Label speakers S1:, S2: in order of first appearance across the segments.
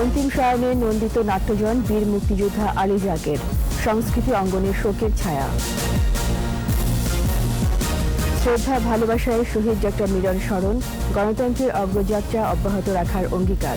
S1: অন্তিম শয়নে নন্দিত নাট্যজন বীর মুক্তিযোদ্ধা আলী জাকের সংস্কৃতি অঙ্গনে শোকের ছায়া শ্রদ্ধা ভালোবাসায় শহীদ ডক্টর মিলন স্মরণ গণতন্ত্রের অগ্রযাত্রা অব্যাহত রাখার অঙ্গীকার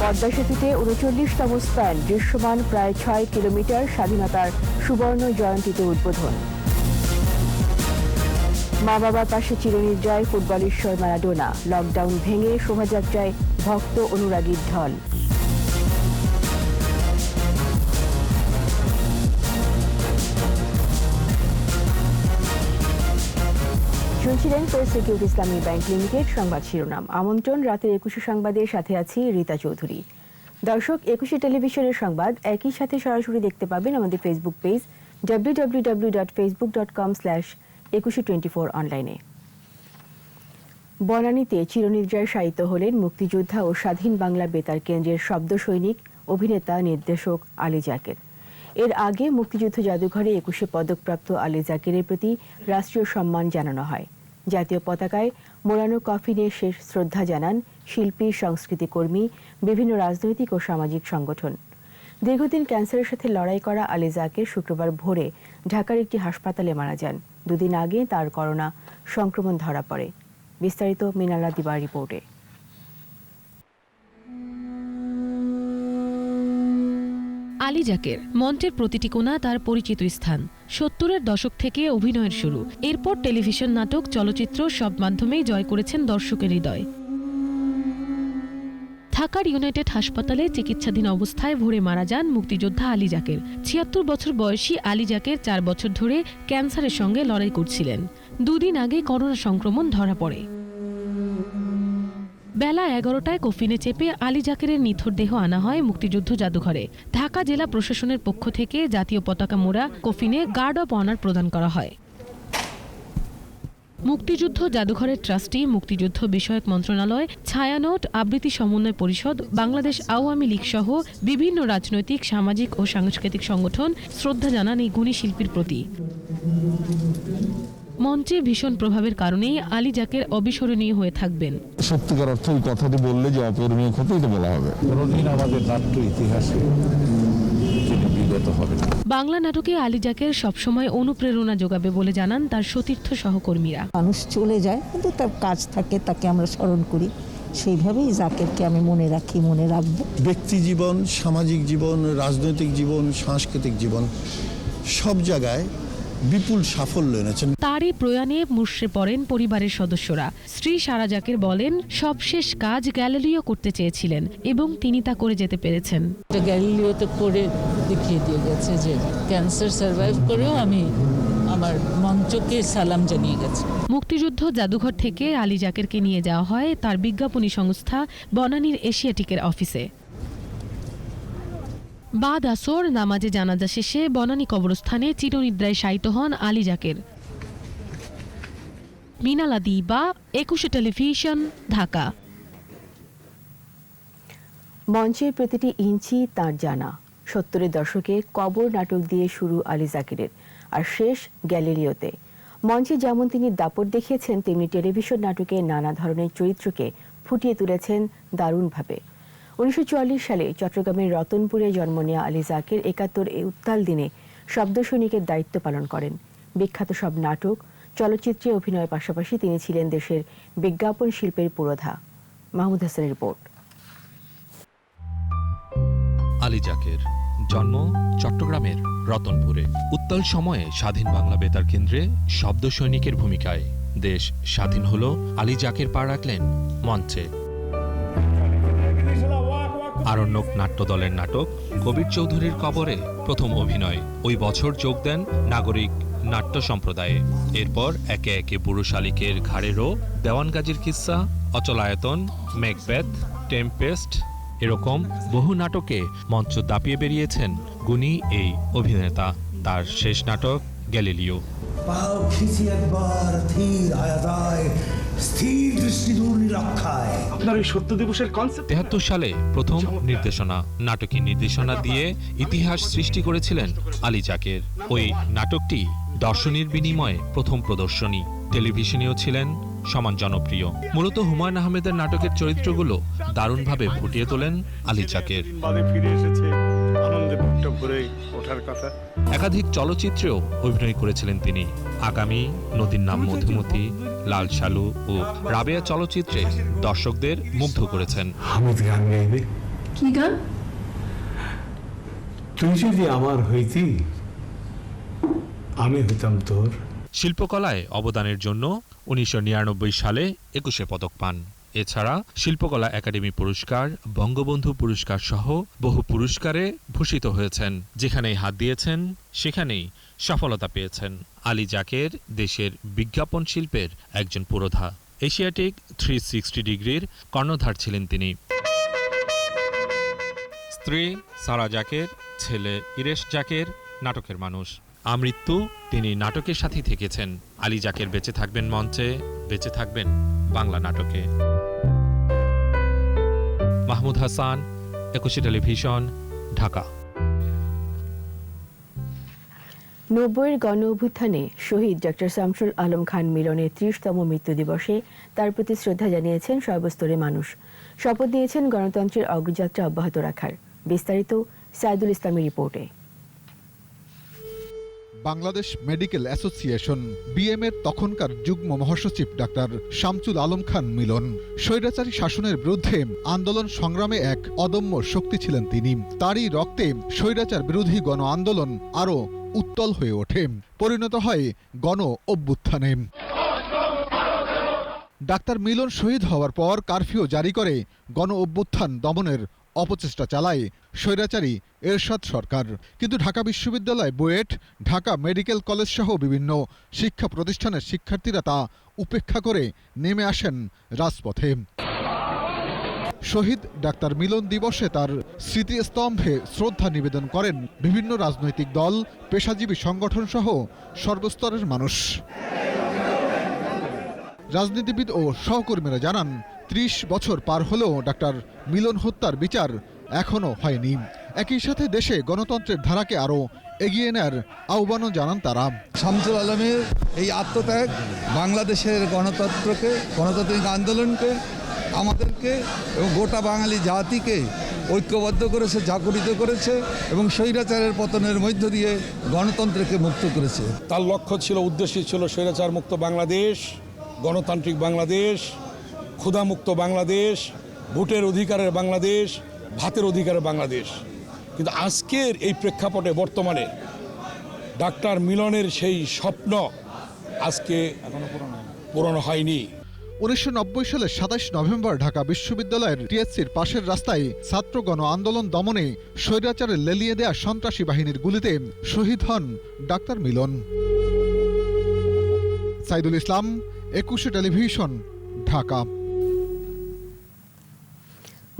S1: পদ্মা সেতুতে উনচল্লিশতম স্প্যান দৃশ্যমান প্রায় ছয় কিলোমিটার স্বাধীনতার সুবর্ণ জয়ন্তীতে উদ্বোধন মা বাবার পাশে চিরনির্জয় ফুটবল ঈশ্বর ম্যারাডোনা লকডাউন ভেঙে শোভাযাত্রায় ভক্ত অনুরাগীর ঢল শুনছিলেন সিকিউর ইসলামী ব্যাংক লিমিটেড সংবাদ শিরোনাম আমন্ত্রণ রাতের একুশে সংবাদের সাথে আছি রীতা চৌধুরী দর্শক একুশে টেলিভিশনের সংবাদ একই সাথে সরাসরি দেখতে পাবেন আমাদের Facebook page W W W dot Facebook dot com slash Ekushey twenty four অনলাইনে বনানীতে চিরনিদ্রায় সায়িত হলেন মুক্তিযোদ্ধা ও স্বাধীন বাংলা বেতার কেন্দ্রের শব্দ সৈনিক অভিনেতা নির্দেশক আলী জাকের এর আগে মুক্তিযুদ্ধ জাদুঘরে একুশে পদকপ্রাপ্ত আলী জাকিরের প্রতি রাষ্ট্রীয় সম্মান জানানো হয় জাতীয় পতাকায় মোড়ানো কফিনে শেষ শ্রদ্ধা জানান শিল্পী কর্মী বিভিন্ন রাজনৈতিক ও সামাজিক সংগঠন দীর্ঘদিন ক্যান্সারের সাথে লড়াই করা আলী জাকির শুক্রবার ভোরে ঢাকার একটি হাসপাতালে মারা যান দুদিন আগে তার করোনা সংক্রমণ ধরা পড়ে বিস্তারিত মিনালা দিবার রিপোর্টে আলী জাকের মঞ্চের প্রতিটি কোণা তার পরিচিত স্থান সত্তরের দশক থেকে অভিনয়ের শুরু এরপর টেলিভিশন নাটক চলচ্চিত্র সব মাধ্যমেই জয় করেছেন দর্শকের হৃদয় ঢাকার ইউনাইটেড হাসপাতালে চিকিৎসাধীন অবস্থায় ভোরে মারা যান মুক্তিযোদ্ধা আলী জাকের ছিয়াত্তর বছর বয়সী আলী জাকের চার বছর ধরে ক্যান্সারের সঙ্গে লড়াই করছিলেন দুদিন আগে করোনা সংক্রমণ ধরা পড়ে বেলা এগারোটায় কফিনে চেপে আলী জাকেরের নিথর দেহ আনা হয় মুক্তিযুদ্ধ জাদুঘরে ঢাকা জেলা প্রশাসনের পক্ষ থেকে জাতীয় পতাকা মোড়া কফিনে গার্ড অব অনার প্রদান করা হয় মুক্তিযুদ্ধ জাদুঘরের ট্রাস্টি মুক্তিযুদ্ধ বিষয়ক মন্ত্রণালয় ছায়ানোট আবৃত্তি সমন্বয় পরিষদ বাংলাদেশ আওয়ামী লীগ সহ বিভিন্ন রাজনৈতিক সামাজিক ও সাংস্কৃতিক সংগঠন শ্রদ্ধা জানান এই গুণী শিল্পীর প্রতি মঞ্চে ভীষণ প্রভাবের কারণেই আলী জাকের অবিস্মরণীয় হয়ে থাকবেন
S2: সত্যিকার অর্থ ওই কথাটি বললে যে অপরণীয় ক্ষতি বলা হবে
S3: আমাদের নাট্য ইতিহাসে বিগত হবে
S1: বাংলা নাটকে আলী জাকের সবসময় অনুপ্রেরণা যোগাবে বলে জানান তার সতীর্থ সহকর্মীরা
S4: মানুষ চলে যায় কিন্তু তার কাজ থাকে তাকে আমরা স্মরণ করি সেইভাবেই জাকেরকে আমি মনে রাখি মনে রাখব
S5: ব্যক্তি জীবন সামাজিক জীবন রাজনৈতিক জীবন সাংস্কৃতিক জীবন সব জায়গায় বিপুল সাফল্য এনেছেন
S1: তারই প্রয়াণে মুর্ষে পড়েন পরিবারের সদস্যরা শ্রী সারাজাকের বলেন সবশেষ কাজ গ্যালিলিও করতে চেয়েছিলেন এবং তিনি তা করে যেতে পেরেছেন
S6: গ্যালিলিওতে করে দেখিয়ে দিয়ে গেছে যে ক্যান্সার সার্ভাইভ করেও আমি আমার মঞ্চকে সালাম জানিয়ে গেছে
S1: মুক্তিযুদ্ধ জাদুঘর থেকে আলী জাকেরকে নিয়ে যাওয়া হয় তার বিজ্ঞাপনী সংস্থা বনানীর এশিয়াটিকের অফিসে বাদ আসর নামাজে জানাজা শেষে বনানী কবরস্থানে চিরনিদ্রায় শায়িত হন আলী জাকের মিনালা দিবা একুশে টেলিভিশন ঢাকা মঞ্চের প্রতিটি ইঞ্চি তার জানা সত্তরের দশকে কবর নাটক দিয়ে শুরু আলী জাকিরের আর শেষ গ্যালেরিওতে মঞ্চে যেমন তিনি দাপট দেখিয়েছেন তেমনি টেলিভিশন নাটকে নানা ধরনের চরিত্রকে ফুটিয়ে তুলেছেন দারুণভাবে উনিশশো সালে চট্টগ্রামের রতনপুরে জন্ম নেওয়া আলী জাকের একাত্তর এই উত্তাল দিনে শব্দ সৈনিকের দায়িত্ব পালন করেন বিখ্যাত সব নাটক চলচ্চিত্রে অভিনয়ের পাশাপাশি তিনি ছিলেন দেশের বিজ্ঞাপন শিল্পের পুরোধা মাহমুদ হাসানের রিপোর্ট
S7: আলী জাকের জন্ম চট্টগ্রামের রতনপুরে উত্তাল সময়ে স্বাধীন বাংলা বেতার কেন্দ্রে শব্দ সৈনিকের ভূমিকায় দেশ স্বাধীন হল আলী জাকের পা রাখলেন মঞ্চে আরণ্যক নাট্যদলের নাটক কবির চৌধুরীর কবরে প্রথম অভিনয় ওই বছর যোগ দেন নাগরিক নাট্য সম্প্রদায়ে এরপর একে একে বুড়ো শালিকের ঘাড়েরও দেওয়ানগাজির কিসা অচলায়তন ম্যাকবেথ টেম্পেস্ট এরকম বহু নাটকে মঞ্চ দাপিয়ে বেরিয়েছেন গুণী এই অভিনেতা তার শেষ নাটক গ্যালিলিও পাও খিচি একবার ধীর যায় স্থির দৃষ্টি দূর নিরক্ষায় আপনার সত্য দিবসের কনসেপ্ট তেহাত্তর সালে প্রথম নির্দেশনা নাটকের নির্দেশনা দিয়ে ইতিহাস সৃষ্টি করেছিলেন আলী জাকের ওই নাটকটি দর্শনের বিনিময়ে প্রথম প্রদর্শনী টেলিভিশনেও ছিলেন সমান জনপ্রিয় মূলত হুমায়ুন আহমেদের নাটকের চরিত্রগুলো দারুণভাবে ফুটিয়ে তোলেন আলী চাকের ফিরে এসেছে একাধিক চলচ্চিত্রেও অভিনয় করেছিলেন তিনি আগামী নদীর নাম মধুমতি লাল শালু ও রাবেয়া চলচ্চিত্রে দর্শকদের মুগ্ধ করেছেন হামিদ গান গাইবে কি গান তুই যদি আমার হইতি আমি হইতাম তোর শিল্পকলায় অবদানের জন্য উনিশশো সালে একুশে পদক পান এছাড়া শিল্পকলা একাডেমি পুরস্কার বঙ্গবন্ধু পুরস্কার সহ বহু পুরস্কারে ভূষিত হয়েছেন যেখানেই হাত দিয়েছেন সেখানেই সফলতা পেয়েছেন আলী জাকের দেশের বিজ্ঞাপন শিল্পের একজন পুরোধা এশিয়াটিক থ্রি সিক্সটি ডিগ্রির কর্ণধার ছিলেন তিনি স্ত্রী সারা জাকের ছেলে ইরেশ জাকের নাটকের মানুষ আমৃত্যু তিনি নাটকের সাথে থেকেছেন আলী জাকের বেঁচে থাকবেন মঞ্চে বেঁচে থাকবেন বাংলা নাটকে মাহমুদ হাসান একুশে টেলিভিশন ঢাকা
S1: নব্বইয়ের গণ অভ্যুত্থানে শহীদ ডক্টর শামসুল আলম খান মিলনের ত্রিশতম মৃত্যু দিবসে তার প্রতি শ্রদ্ধা জানিয়েছেন সর্বস্তরের মানুষ শপথ দিয়েছেন গণতন্ত্রের অগ্রযাত্রা অব্যাহত রাখার বিস্তারিত সাইদুল ইসলামের রিপোর্টে
S8: বাংলাদেশ মেডিকেল অ্যাসোসিয়েশন এর তখনকার যুগ্ম মহাসচিব ডাক্তার শামসুল আলম খান মিলন স্বৈরাচারী শাসনের বিরুদ্ধে আন্দোলন সংগ্রামে এক অদম্য শক্তি ছিলেন তিনি তারই রক্তে স্বৈরাচার বিরোধী গণ আন্দোলন আরও উত্তল হয়ে ওঠে পরিণত হয় গণ অভ্যুত্থানে ডাক্তার মিলন শহীদ হওয়ার পর কারফিউ জারি করে গণ অভ্যুত্থান দমনের অপচেষ্টা চালায় স্বৈরাচারী এরশাদ সরকার কিন্তু ঢাকা বিশ্ববিদ্যালয় বুয়েট ঢাকা মেডিকেল কলেজ সহ বিভিন্ন শিক্ষা প্রতিষ্ঠানের শিক্ষার্থীরা তা উপেক্ষা করে নেমে আসেন রাজপথে শহীদ ডাক্তার মিলন দিবসে তার স্মৃতিস্তম্ভে শ্রদ্ধা নিবেদন করেন বিভিন্ন রাজনৈতিক দল পেশাজীবী সংগঠন সহ সর্বস্তরের মানুষ রাজনীতিবিদ ও সহকর্মীরা জানান ত্রিশ বছর পার হলেও ডাক্তার মিলন হত্যার বিচার এখনও হয়নি একই সাথে দেশে গণতন্ত্রের ধারাকে আরও এগিয়ে নেয়ার আহ্বানও জানান তারা
S9: শামসুল আলমের এই আত্মত্যাগ বাংলাদেশের গণতন্ত্রকে গণতান্ত্রিক আন্দোলনকে আমাদেরকে এবং গোটা বাঙালি জাতিকে ঐক্যবদ্ধ করেছে জাগরিত করেছে এবং স্বৈরাচারের পতনের মধ্য দিয়ে গণতন্ত্রকে মুক্ত করেছে
S10: তার লক্ষ্য ছিল উদ্দেশ্য ছিল স্বৈরাচার মুক্ত বাংলাদেশ গণতান্ত্রিক বাংলাদেশ ক্ষুধামুক্ত বাংলাদেশ ভোটের অধিকারের বাংলাদেশ ভাতের অধিকারের বাংলাদেশ কিন্তু আজকের এই প্রেক্ষাপটে বর্তমানে ডাক্তার মিলনের সেই স্বপ্ন আজকে পূরণ হয়নি
S8: উনিশশো সালের সাতাশ নভেম্বর ঢাকা বিশ্ববিদ্যালয়ের টিএসসির পাশের রাস্তায় ছাত্রগণ আন্দোলন দমনে স্বৈরাচারে লেলিয়ে দেয়া সন্ত্রাসী বাহিনীর গুলিতে শহীদ হন ডাক্তার মিলন সাইদুল ইসলাম একুশে টেলিভিশন ঢাকা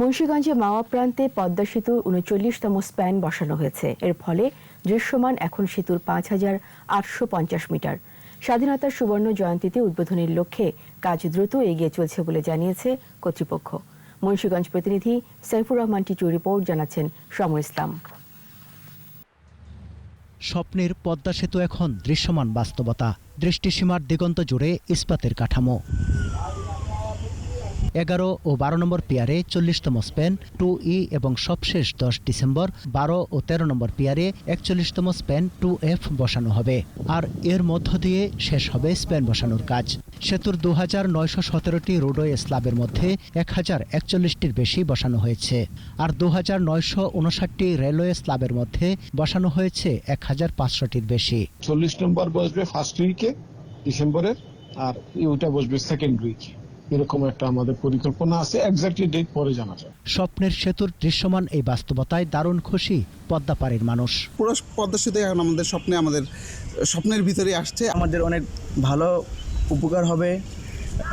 S1: মুন্সীগঞ্জে মাওয়া প্রান্তে পদ্মা সেতুর উনচল্লিশতম স্প্যান বসানো হয়েছে এর ফলে দৃশ্যমান এখন সেতুর পাঁচ হাজার আটশো পঞ্চাশ মিটার স্বাধীনতার সুবর্ণ জয়ন্তীতে উদ্বোধনের লক্ষ্যে কাজ দ্রুত এগিয়ে চলছে বলে জানিয়েছে কর্তৃপক্ষ মুন্সীগঞ্জ প্রতিনিধি সাইফুর রহমান টিটু রিপোর্ট জানাচ্ছেন সমর ইসলাম
S8: স্বপ্নের পদ্মা সেতু এখন দৃশ্যমান বাস্তবতা দৃষ্টিসীমার দিগন্ত জুড়ে ইস্পাতের কাঠামো এগারো ও বারো নম্বর পেয়ারে চল্লিশতম স্পেন টু ই এবং সবশেষ দশ ডিসেম্বর বারো ও তেরো নম্বর পেয়ারে একচল্লিশতম স্পেন টু এফ বসানো হবে আর এর মধ্য দিয়ে শেষ হবে স্পেন বসানোর কাজ সেতুর দু হাজার নয়শো সতেরোটি রোডওয়ে স্লাবের মধ্যে এক হাজার একচল্লিশটির বেশি বসানো হয়েছে আর দু হাজার নয়শো উনষাটটি রেলওয়ে স্লাবের মধ্যে বসানো হয়েছে এক হাজার পাঁচশোটির বেশি
S11: চল্লিশ নম্বর বসবে ফার্স্ট উইকে ডিসেম্বরের আর ইউটা বসবে সেকেন্ড উইকে এরকম একটা আমাদের পরিকল্পনা আছে এক্স্যাক্টলি ডেট পরে জানা যায়
S8: স্বপ্নের সেতুর দৃশ্যমান এই বাস্তবতায় দারুণ খুশি পদ্মাপাড়ের মানুষ
S12: পুরো পদ্মা সেতু এখন আমাদের স্বপ্নে আমাদের স্বপ্নের ভিতরে আসছে
S13: আমাদের অনেক ভালো উপকার হবে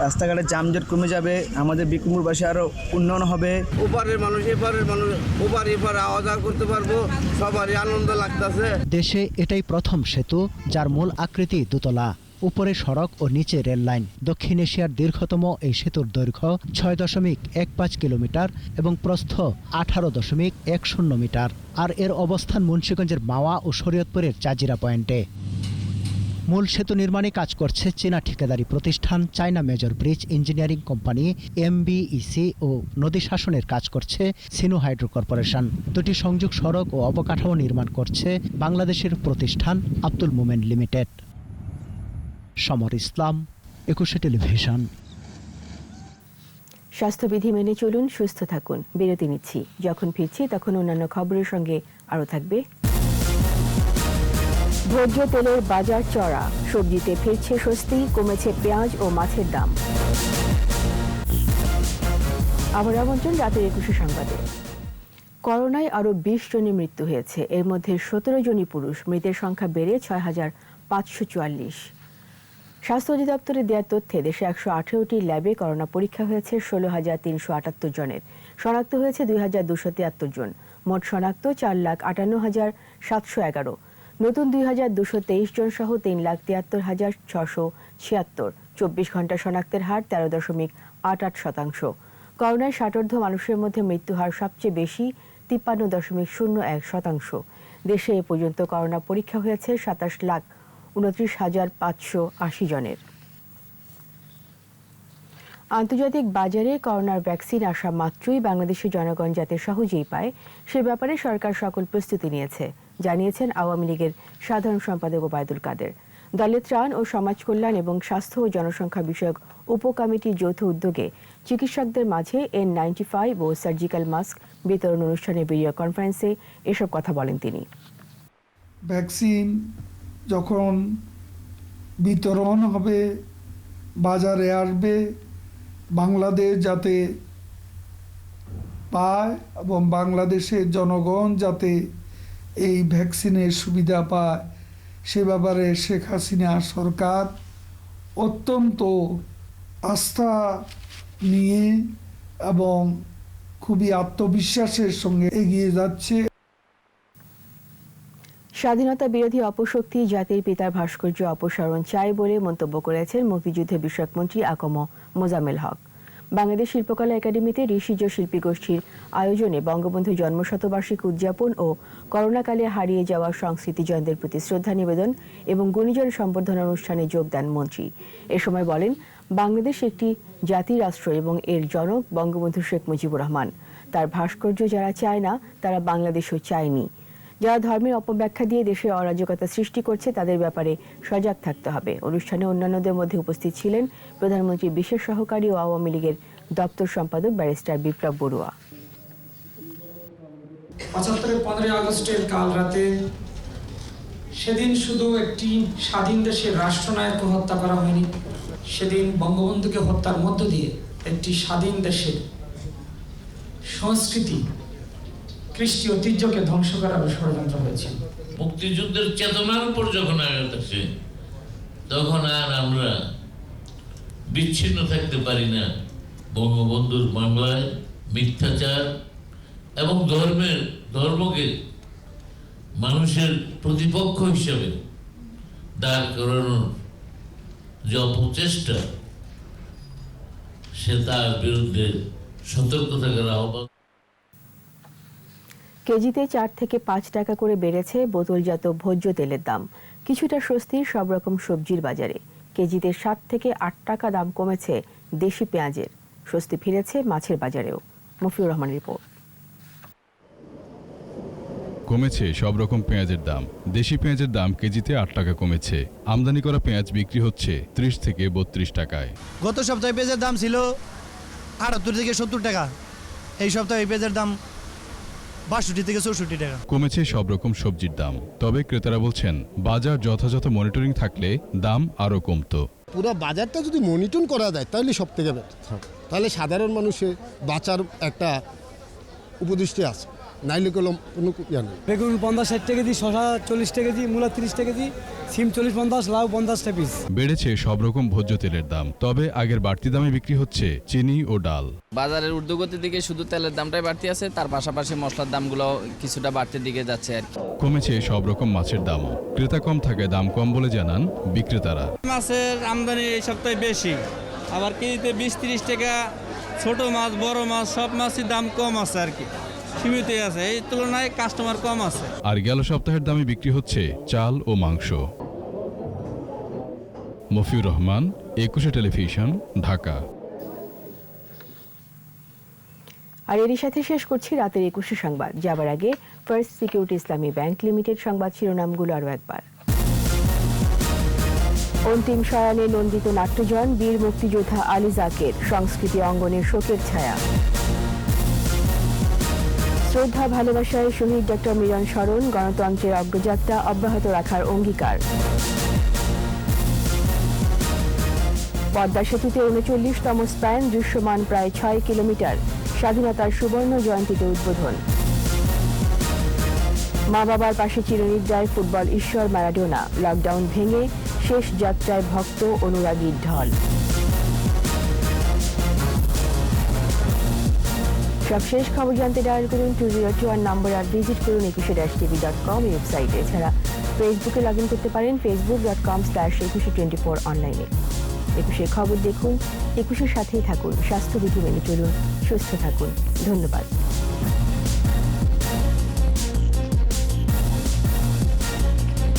S13: রাস্তাঘাটে জামজট কমে যাবে আমাদের বিক্রমপুরবাসী আরও উন্নয়ন হবে
S14: ওপারের মানুষ এপারের মানুষ ওপার এপার আওয়া যাওয়া করতে পারবো সবারই আনন্দ লাগতেছে
S8: দেশে এটাই প্রথম সেতু যার মূল আকৃতি দোতলা উপরে সড়ক ও নিচে রেল লাইন দক্ষিণ এশিয়ার দীর্ঘতম এই সেতুর দৈর্ঘ্য ছয় দশমিক এক পাঁচ কিলোমিটার এবং প্রস্থ আঠারো দশমিক এক শূন্য মিটার আর এর অবস্থান মুন্সীগঞ্জের মাওয়া ও শরীয়তপুরের চাজিরা পয়েন্টে মূল সেতু নির্মাণে কাজ করছে চীনা ঠিকাদারি প্রতিষ্ঠান China Major Bridge Engineering Company MBEC ও নদী শাসনের কাজ করছে সিনু হাইড্রো কর্পোরেশন দুটি সংযোগ সড়ক ও অবকাঠামো নির্মাণ করছে বাংলাদেশের প্রতিষ্ঠান আব্দুল মোমেন লিমিটেড সমর ইসলাম একুশে টেলিভিশন
S1: স্বাস্থ্যবিধি মেনে চলুন সুস্থ থাকুন বিরতি নিচ্ছি যখন ফিরছি তখন অন্যান্য খবরের সঙ্গে আরও থাকবে ভোজ্য তেলের বাজার চড়া সবজিতে ফিরছে স্বস্তি কমেছে পেঁয়াজ ও মাছের দাম আবার আমন্ত্রণ রাতের একুশে সংবাদে করোনায় আরও বিশ জনের মৃত্যু হয়েছে এর মধ্যে সতেরো জনই পুরুষ মৃতের সংখ্যা বেড়ে ছয় হাজার পাঁচশো চুয়াল্লিশ স্বাস্থ্য অধিদপ্তরের দেওয়া তথ্যে দেশে একশো আঠেরোটি ল্যাবে করোনা পরীক্ষা হয়েছে ষোলো হাজার তিনশো আটাত্তর জনের শনাক্ত হয়েছে দুই হাজার দুশো তিয়াত্তর জন মোট শনাক্ত চার লাখ আটান্ন হাজার সাতশো এগারো নতুন দুই হাজার দুশো তেইশ জন সহ তিন লাখ তিয়াত্তর হাজার ছশো ছিয়াত্তর চব্বিশ ঘন্টা শনাক্তের হার তেরো দশমিক আট আট শতাংশ করোনায় ষাটার্ধ মানুষের মধ্যে মৃত্যু হার সবচেয়ে বেশি তিপ্পান্ন দশমিক শূন্য এক শতাংশ দেশে এ পর্যন্ত করোনা পরীক্ষা হয়েছে সাতাশ লাখ উনত্রিশ হাজার পাঁচশো আশি জনের আন্তর্জাতিক বাজারে করোনার ভ্যাকসিন আসা মাত্রই বাংলাদেশের জনগণ যাতে সহজেই পায় সে ব্যাপারে সরকার সকল প্রস্তুতি নিয়েছে জানিয়েছেন আওয়ামী লীগের সাধারণ সম্পাদক ওবায়দুল কাদের দলের ত্রাণ ও সমাজ কল্যাণ এবং স্বাস্থ্য ও জনসংখ্যা বিষয়ক উপকমিটির যৌথ উদ্যোগে চিকিৎসকদের মাঝে এন নাইনটি ফাইভ ও সার্জিক্যাল মাস্ক বিতরণ অনুষ্ঠানে ভিডিও কনফারেন্সে এসব কথা বলেন তিনি
S15: ভ্যাকসিন যখন বিতরণ হবে বাজারে আসবে বাংলাদেশ যাতে পায় এবং বাংলাদেশের জনগণ যাতে এই ভ্যাকসিনের সুবিধা পায় সে ব্যাপারে শেখ হাসিনা সরকার অত্যন্ত আস্থা নিয়ে এবং খুবই আত্মবিশ্বাসের সঙ্গে এগিয়ে যাচ্ছে
S1: স্বাধীনতা বিরোধী অপশক্তি জাতির পিতার ভাস্কর্য অপসারণ চায় বলে মন্তব্য করেছেন মুক্তিযুদ্ধ বিষয়ক মন্ত্রী আকম মোজামেল হক বাংলাদেশ শিল্পকলা একাডেমিতে ঋষিজ শিল্পী গোষ্ঠীর আয়োজনে বঙ্গবন্ধু জন্মশতবার্ষিক উদযাপন ও করোনাকালে হারিয়ে যাওয়া সংস্কৃতিজনদের প্রতি শ্রদ্ধা নিবেদন এবং গুণীজন সম্বর্ধনা অনুষ্ঠানে যোগদান মন্ত্রী এ সময় বলেন বাংলাদেশ একটি জাতি রাষ্ট্র এবং এর জনক বঙ্গবন্ধু শেখ মুজিবুর রহমান তার ভাস্কর্য যারা চায় না তারা বাংলাদেশও চায়নি যারা ধর্মের অপব্যাখ্যা দিয়ে দেশে অরাজকতা সৃষ্টি করছে তাদের ব্যাপারে সজাগ থাকতে হবে অনুষ্ঠানে অন্যান্যদের মধ্যে উপস্থিত ছিলেন প্রধানমন্ত্রী বিশেষ সহকারী ও আওয়ামী লীগের দপ্তর সম্পাদক ব্যারিস্টার বিপ্লব বড়ুয়া
S16: পঁচাত্তরের পনেরোই আগস্টের কাল রাতে সেদিন শুধু একটি স্বাধীন দেশের রাষ্ট্রনায়ককে হত্যা করা হয়নি সেদিন বঙ্গবন্ধুকে হত্যার মধ্য দিয়ে একটি স্বাধীন দেশের সংস্কৃতি কৃষ্টি ঐতিহ্যকে ধ্বংস করার ষড়যন্ত্র হয়েছিল
S17: মুক্তিযুদ্ধের চেতনার উপর যখন আঘাত আসে তখন আর আমরা বিচ্ছিন্ন থাকতে পারি না বঙ্গবন্ধুর বাংলায় মিথ্যাচার এবং ধর্মের ধর্মকে মানুষের প্রতিপক্ষ হিসেবে দাঁড় করানোর যে অপচেষ্টা সে তার বিরুদ্ধে সতর্ক থাকার আহ্বান
S1: কেজিতে চার থেকে পাঁচ টাকা করে বেড়েছে বোতলজাত ভোজ্য তেলের দাম কিছুটা স্বস্তি সব রকম সবজির বাজারে কেজিতে সাত থেকে আট টাকা দাম কমেছে দেশি পেঁয়াজের স্বস্তি ফিরেছে মাছের বাজারেও মফিউর রহমান রিপোর্ট
S18: কমেছে সব রকম পেঁয়াজের দাম দেশি পেঁয়াজের দাম কেজিতে আট টাকা কমেছে আমদানি করা পেঁয়াজ বিক্রি হচ্ছে ত্রিশ থেকে বত্রিশ টাকায়
S19: গত সপ্তাহে পেঁয়াজের দাম ছিল আটাত্তর থেকে সত্তর টাকা এই সপ্তাহে পেঁয়াজের দাম বাষট্টি থেকে চৌষট্টি টাকা
S18: কমেছে সব রকম সবজির দাম তবে ক্রেতারা বলছেন বাজার যথাযথ মনিটরিং থাকলে দাম আরও কমতো
S20: পুরো বাজারটা যদি মনিটর করা যায় তাহলে সব থেকে তাহলে সাধারণ মানুষের বাঁচার একটা উপদৃষ্টি আছে নাইলে কলম কোনো ইয়া নেই
S21: বেগুন পঞ্চাশ ষাট টাকা কেজি শশা চল্লিশ টাকা কেজি মূলা তিরিশ টাকা কেজি সিম চল্লিশ পঞ্চাশ লাউ পঞ্চাশটা পিস
S18: বেড়েছে সব রকম ভোজ্য তেলের দাম তবে আগের বাড়তি দামে বিক্রি হচ্ছে চিনি ও ডাল
S22: বাজারের ঊর্ধ্বগতির দিকে শুধু তেলের দামটাই বাড়তি আছে তার পাশাপাশি মশলার দামগুলো কিছুটা বাড়তির দিকে যাচ্ছে আর
S18: কমেছে সব রকম মাছের দামও ক্রেতা কম থাকে দাম কম বলে জানান বিক্রেতারা
S23: মাছের আমদানি এই সপ্তাহে বেশি আবার কেজিতে বিশ তিরিশ টাকা ছোট মাছ বড় মাছ সব মাছই দাম কম আছে আর কি আছে এই তুলনায় কাস্টমার কম আছে
S18: আর গেল সপ্তাহের দামে বিক্রি হচ্ছে চাল ও মাংস মফিউর রহমান একুশে টেলিভিশন ঢাকা
S1: আর এরই সাথে শেষ করছি রাতের একুশে সংবাদ যাবার আগে First Security Islami Bank Limited সংবাদ শিরোনামগুলো আরও একবার অন্তিম শয়নে নন্দিত নাট্যজন বীর মুক্তিযোদ্ধা আলী জাকের সংস্কৃতি অঙ্গনের শোকের ছায়া শ্রদ্ধা ভালোবাসায় শহীদ ডক্টর মিলন স্মরণ গণতন্ত্রের অগ্রযাত্রা অব্যাহত রাখার অঙ্গীকার পদ্মা সেতুতে উনচল্লিশতম স্প্যান দৃশ্যমান প্রায় ছয় কিলোমিটার স্বাধীনতার সুবর্ণ জয়ন্তীতে উদ্বোধন মা বাবার পাশে চিরনিদ্রায় ফুটবল ঈশ্বর ম্যারাডোনা লকডাউন ভেঙে শেষ যাত্রায় ভক্ত অনুরাগীর ঢল সব শেষ খবর জানতে ডায়াল করুন টু জিরো টু আর নাম্বার আর ভিজিট করুন Ekushey dash TV dot com website এছাড়া ফেসবুকে লগ ইন করতে পারেন Facebook dot com slash Ekushey twenty four অনলাইনে একুশে খবর দেখুন একুশের সাথেই থাকুন স্বাস্থ্যবিধি মেনে চলুন সুস্থ থাকুন ধন্যবাদ